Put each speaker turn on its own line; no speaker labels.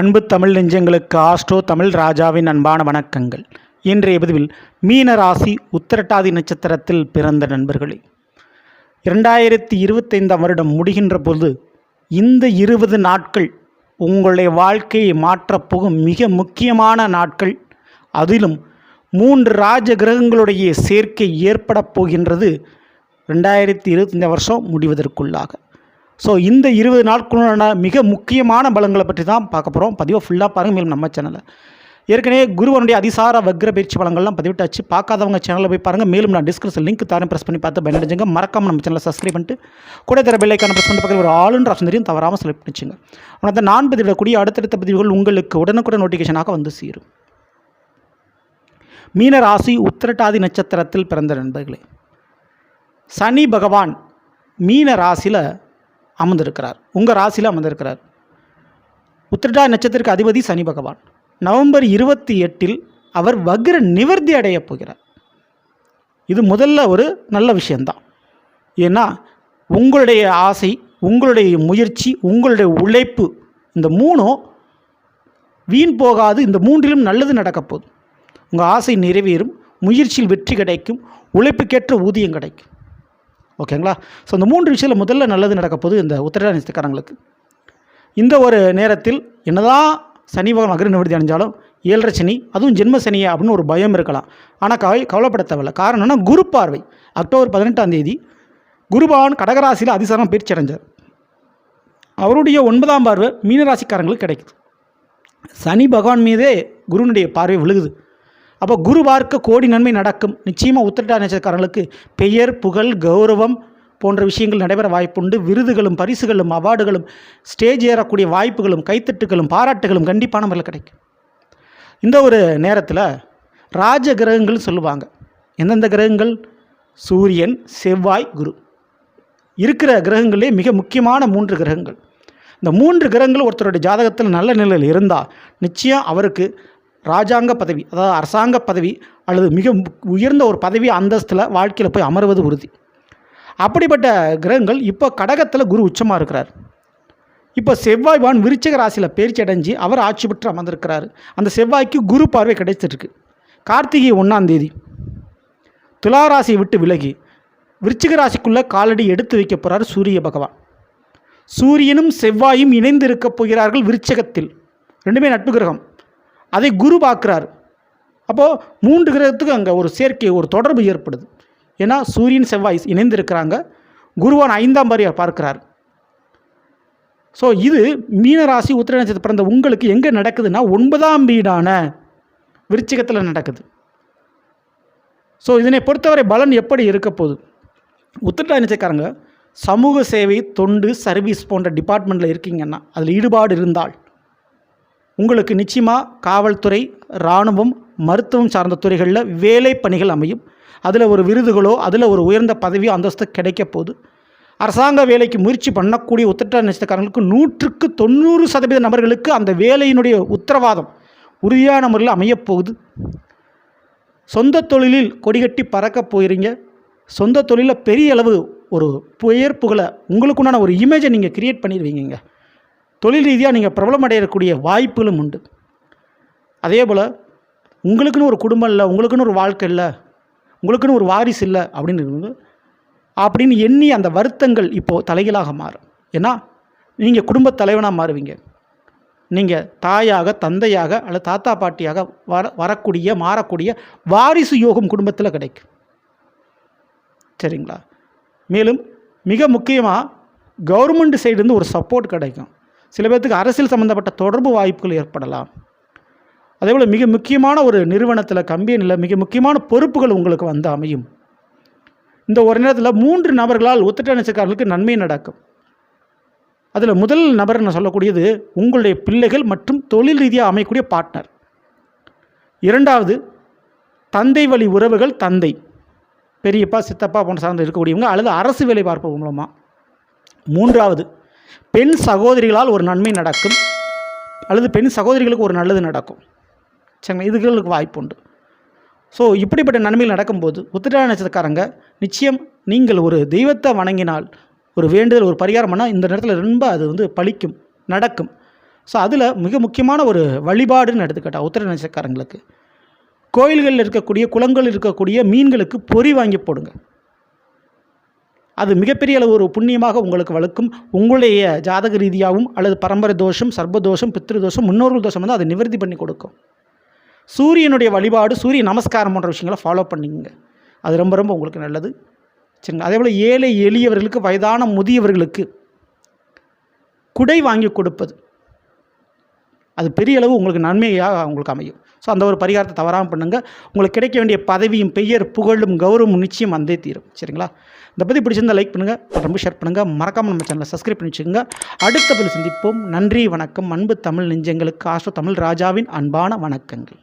அன்பு தமிழ் நெஞ்சங்களுக்கு ஆஸ்ட்ரோ தமிழ் ராஜாவின் அன்பான வணக்கங்கள். இன்றைய பதிவில் மீன ராசி உத்திரட்டாதி நட்சத்திரத்தில் பிறந்த நண்பர்களே. இரண்டாயிரத்தி இருபத்தைந்தாம் வருடம் முடிகின்ற பொழுது இந்த இருபது நாட்கள் உங்களுடைய வாழ்க்கையை மாற்றப் போகும் மிக முக்கியமான நாட்கள். அதிலும் மூன்று ராஜ கிரகங்களுடைய சேர்க்கை ஏற்படப் போகின்றது ரெண்டாயிரத்தி இருபத்தஞ்சு வருஷம் முடிவதற்குள்ளாக. ஸோ இந்த இருபது நாட்களுடான மிக முக்கியமான பலங்களை பற்றி தான் பார்க்க போகிறோம் பதிவாக ஃபுல்லாக பாருங்கள் மேலும் நம்ம சேனலை ஏற்கனவே குருவனுடைய அதிசார வக்ர பயிற்சி பலங்கள்லாம் பதிவிட்டாச்சு. பார்க்காதவங்க சேனலில் போய் பாருங்கள் மேலும் நான் டிஸ்கிரிப்ஷன் லிங்க் தரேன் ப்ரெஸ் பண்ணி பார்த்து பயனடைஞ்சுங்க. மறக்காமல் நம்ம சேனலை சப்ஸ்கிரைப் பண்ணிட்டு கூட தர பெல்லைக்கான ப்ரெஸ் பண்ணி பக்கத்தில் ஒரு ஆளுன்ற ஆப்ஷன் தெரியும். தவறாமல் செலக்ட் பண்ணிச்சுங்க. ஆனால் நான் பதிவிடக்கூடிய அடுத்தடுத்த பதிவுகள் உங்களுக்கு உடனுக்குடன் நோட்டிஃபிகேஷனாக வந்து சேரும். மீன ராசி உத்திரட்டாதி நட்சத்திரத்தில் பிறந்த நண்பர்களே. சனி பகவான் மீன ராசியில் அமர்ந்திருக்கிறார். உங்கள் ராசியில் அமர்ந்திருக்கிறார். உத்திரடா நட்சத்திரக்கு அதிபதி சனி பகவான். நவம்பர் இருபத்தி எட்டில் அவர் வக்ர நிவர்த்தி அடையப் போகிறார். இது முதல்ல ஒரு நல்ல விஷயந்தான் ஏன்னா உங்களுடைய ஆசை உங்களுடைய முயற்சி உங்களுடைய உழைப்பு இந்த மூணும் வீண் போகாது இந்த மூன்றிலும் நல்லது நடக்கப்போகுது. உங்கள் ஆசை நிறைவேறும் முயற்சியில் வெற்றி கிடைக்கும் உழைப்புக்கேற்ற ஊதியம் கிடைக்கும். ஓகேங்களா? ஸோ இந்த மூன்று விஷயத்தில் முதல்ல நல்லது நடக்க இந்த உத்திரடா நட்சத்திரக்காரங்களுக்கு இந்த ஒரு நேரத்தில் என்னதான் சனி பகவான் அக்ரி நிவர்த்தி அடைஞ்சாலும் ஏழரை சனி அதுவும் ஜென்ம சனியா அப்படின்னு ஒரு பயம் இருக்கலாம். ஆனால் கவலை கவலைப்பட தேவையில்லை. காரணம்னா குரு பார்வை. அக்டோபர் பதினெட்டாம் தேதி குருபகவான் கடகராசியில் அதிசாரம் பயிற்சி அடைஞ்சார். அவருடைய ஒன்பதாம் பார்வை மீனராசிக்காரங்களுக்கு கிடைக்குது. சனி பகவான் மீதே குருனுடைய பார்வை விழுகுது. அப்போ குரு பார்க்க கோடி நன்மை நடக்கும். நிச்சயமாக உத்திரட்டா நட்சத்திரக்காரங்களுக்கு பெயர் புகழ் கௌரவம் போன்ற விஷயங்கள் நடைபெற வாய்ப்புண்டு. விருதுகளும் பரிசுகளும் அவார்டுகளும் ஸ்டேஜ் ஏறக்கூடிய வாய்ப்புகளும் கைத்தட்டுகளும் பாராட்டுகளும் கண்டிப்பான முறையில் கிடைக்கும். இந்த ஒரு நேரத்தில் ராஜ கிரகங்கள் சொல்லுவாங்க. எந்தெந்த கிரகங்கள்? சூரியன் செவ்வாய் குரு. இருக்கிற கிரகங்களே மிக முக்கியமான மூன்று கிரகங்கள். இந்த மூன்று கிரகங்கள் ஒருத்தருடைய ஜாதகத்தில் நல்ல நிலையில் இருந்தால் நிச்சயம் அவருக்கு ராஜாங்க பதவி அதாவது அரசாங்க பதவி அல்லது மிக உயர்ந்த ஒரு பதவி அந்தஸ்தில் வாழ்க்கையில் போய் அமர்வது உறுதி. அப்படிப்பட்ட கிரகங்கள் இப்போ கடகத்தில் குரு உச்சமாக இருக்கிறார். இப்போ செவ்வாய் வான் ராசியில் பேர்ச்சி அடைஞ்சு அவர் ஆட்சி பெற்று அமர்ந்திருக்கிறார். அந்த செவ்வாய்க்கு குரு பார்வை கிடைச்சிருக்கு. கார்த்திகை ஒன்றாம் தேதி. துலா ராசியை விட்டு விலகி விருச்சிக ராசிக்குள்ளே காலடி எடுத்து வைக்க போகிறார் சூரிய பகவான். சூரியனும் செவ்வாயும் இணைந்து இருக்கப் போகிறார்கள் விருச்சகத்தில். ரெண்டுமே நட்பு கிரகம். அதை குரு பார்க்குறார். அப்போது மூன்று கிரகத்துக்கு அங்கே ஒரு சேர்க்கை ஒரு தொடர்பு ஏற்படுது. ஏன்னா சூரியன் செவ்வாய் இணைந்திருக்கிறாங்க. குருவான் ஐந்தாம் பாரியார் பார்க்கிறார். ஸோ இது மீனராசி உத்திரநட்சத்திரம் பிறந்த உங்களுக்கு எங்கே நடக்குதுன்னா ஒன்பதாம் வீடான விருச்சிகத்தில் நடக்குது. ஸோ இதனை பொறுத்தவரை பலன் எப்படி இருக்க போகுது? உத்திரட்டா சமூக சேவை தொண்டு சர்வீஸ் போன்ற டிபார்ட்மெண்ட்டில் இருக்கீங்கன்னா அதில் ஈடுபாடு இருந்தால் உங்களுக்கு நிச்சயமாக காவல்துறை இராணுவம் மருத்துவம் சார்ந்த துறைகளில் வேலை பணிகள் அமையும். அதில் ஒரு விருதுகளோ அதில் ஒரு உயர்ந்த பதவியோ அந்தஸ்து கிடைக்க போகுது. அரசாங்க வேலைக்கு முயற்சி பண்ணக்கூடிய உத்திரட்ட நட்சத்திரக்காரங்களுக்கு நூற்றுக்கு தொண்ணூறு சதவீத நபர்களுக்கு அந்த வேலையினுடைய உத்தரவாதம் உறுதியான முறையில் அமையப் போகுது. சொந்த தொழிலில் கொடிகட்டி பறக்க போகிறீங்க. சொந்த தொழிலில் பெரிய அளவு ஒரு புயற்புகளை உங்களுக்குண்டான ஒரு இமேஜை நீங்கள் க்ரியேட் பண்ணிடுவீங்க தொழில் ரீதியாக நீங்கள் பிரபலம் அடையக்கூடிய வாய்ப்புகளும் உண்டு. அதே போல் உங்களுக்குன்னு ஒரு குடும்பம் இல்லை உங்களுக்குன்னு ஒரு வாழ்க்கை இல்லை உங்களுக்குன்னு ஒரு வாரிசு இல்லை அப்படின்னு அப்படின்னு எண்ணி அந்த வருத்தங்கள் இப்போது தலைகளாக மாறும். ஏன்னா நீங்கள் குடும்ப தலைவனாக மாறுவீங்க. நீங்கள் தாயாக தந்தையாக அல்லது தாத்தா பாட்டியாக வர வரக்கூடிய மாறக்கூடிய வாரிசு யோகம் குடும்பத்தில் கிடைக்கும். சரிங்களா? மேலும் மிக முக்கியமாக கவர்மெண்ட் சைடுலேருந்து ஒரு சப்போர்ட் கிடைக்கும். சில பேர்த்துக்கு அரசியல் சம்மந்தப்பட்ட தொடர்பு வாய்ப்புகள் ஏற்படலாம். அதேபோல் மிக முக்கியமான ஒரு நிறுவனத்தில் கம்பெனியில் மிக முக்கியமான பொறுப்புகள் உங்களுக்கு வந்து அமையும். இந்த ஒரு நேரத்தில் மூன்று நபர்களால் ஒத்துட்ட நட்சத்திரக்காரர்களுக்கு நன்மை நடக்கும். அதில் முதல் நபர் நான் சொல்லக்கூடியது உங்களுடைய பிள்ளைகள் மற்றும் தொழில் ரீதியாக அமையக்கூடிய பார்ட்னர் இரண்டாவது தந்தை வழி உறவுகள் தந்தை. பெரியப்பா சித்தப்பா போன்ற சார்ந்து இருக்கக்கூடியவங்க அல்லது அரசு வேலை பார்ப்பவங்க மூலமாக மூன்றாவது பெண் சகோதரிகளால் ஒரு நன்மை நடக்கும் அல்லது பெண் சகோதரிகளுக்கு ஒரு நல்லது நடக்கும். சரிங்களா? இதுகளுக்கு வாய்ப்பு உண்டு ஸோ இப்படிப்பட்ட நன்மைகள் நடக்கும்போது உத்திரா நட்சத்திரக்காரங்க நிச்சயம் நீங்கள் ஒரு தெய்வத்தை வணங்கினால் ஒரு வேண்டுதல் ஒரு பரிகாரம் பண்ணால் இந்த நேரத்தில் ரொம்ப அது வந்து பழிக்கும் நடக்கும். ஸோ அதில் மிக முக்கியமான ஒரு வழிபாடுன்னு எடுத்துக்கிட்டா உத்திர நட்சத்திரக்காரங்களுக்கு. கோயில்களில் இருக்கக்கூடிய குளங்கள் இருக்கக்கூடிய மீன்களுக்கு பொறி வாங்கி போடுங்க. அது மிகப்பெரிய அளவு ஒரு புண்ணியமாக உங்களுக்கு வளர்க்கும். உங்களுடைய ஜாதக ரீதியாகவும் அல்லது பரம்பரை தோஷம் சர்பதோஷம் பித்ரு தோஷம் முன்னோர்கள் தோஷம் வந்து அதை நிவர்த்தி பண்ணி கொடுக்கும். சூரியனுடைய வழிபாடு சூரிய நமஸ்காரம் போன்ற விஷயங்களை ஃபாலோ பண்ணிங்க அது ரொம்ப ரொம்ப உங்களுக்கு நல்லது. சரிங்களா? அதே போல் ஏழை எளியவர்களுக்கு வயதான முதியவர்களுக்கு குடை வாங்கி கொடுப்பது. அது பெரிய அளவு உங்களுக்கு நன்மையாக உங்களுக்கு அமையும். ஸோ அந்த ஒரு பரிகாரத்தை தவறாமல் பண்ணுங்கள் உங்களுக்கு கிடைக்க வேண்டிய பதவியும் பெயர் புகழும் கௌரவம் நிச்சயம் வந்தே தீரும். சரிங்களா? இந்த பற்றி பிடிச்சிருந்தா லைக் பண்ணுங்கள் ரொம்ப ஷேர் பண்ணுங்கள் மறக்காமல் நம்ம சேனலை சப்ஸ்கிரைப் பண்ணி வச்சுக்கோங்க. அடுத்த பதில் சந்திப்போம். நன்றி வணக்கம். அன்பு தமிழ் நெஞ்சங்களுக்கு ஆஸ்ட்ரோ தமிழ் ராஜாவின் அன்பான வணக்கங்கள்.